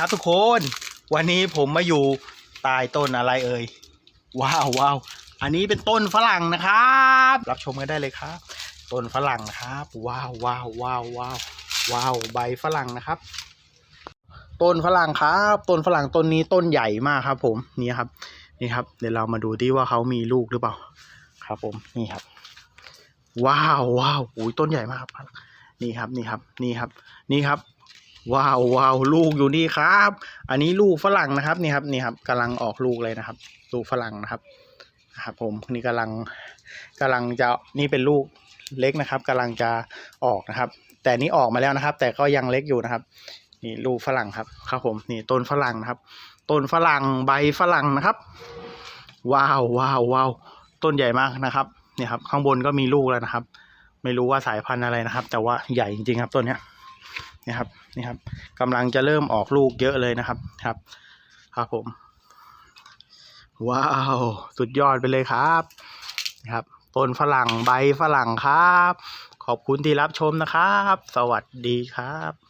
ครับทุกคน วันนี้ผมมาอยู่ใต้ต้นอะไรเอ่ยว้าวว้าวอันนี้เป็นต้นฝรั่งนะครับ รับชมกันได้เลยครับ ต้นฝรั่งนะครับว้าวว้าวว้าวว้าวว้าวใบฝรั่งนะครับ ต้นฝรั่งครับต้นฝรั่งต้นนี้ต้นใหญ่มากครับ ผมนี่ครับ นี่ครับ เดี๋ยวเรามาดูที่ว่าเขามีลูกหรือเปล่า ครับ ผมนี่ครับ ว้าวว้าวอุ้ยต้นใหญ่มากครับ นี่ครับนี่ครับ นี่ครับ นี่ครับ ว้าวว้าวลูกอยู่นี่ครับ อันนี้ลูกฝรั่งนะครับนี่ครับนี่ครับกำลังออกลูกเลยนะครับ ลูกฝรั่งนะครับนะครับผมนี่กำลังกำลังจะนี่เป็นลูกเล็กนะครับกำลังจะออกนะครับ แต่นี่ออกมาแล้วนะครับ แต่ก็ยังเล็กอยู่นะครับ นี่ลูกฝรั่งครับครับผมนี่ต้นฝรั่งนะครับ ต้นฝรั่งใบฝรั่งนะครับ ว้าวว้าวว้าวต้นใหญ่มากนะครับเนี่ยครับ ข้างบนก็มีลูกแล้วนะครับ ไม่รู้ว่าสายพันธุ์อะไรนะครับ แต่ว่าใหญ่จริงๆครับต้นเนี้ย นี่ครับนี่ครับกำลังจะเริ่มออกลูกเยอะเลยนะครับครับ ครับผม ว้าว สุดยอดไปเลยครับนะครับต้นฝรั่งใบฝรั่งครับ ขอบคุณที่รับชมนะครับ สวัสดีครับ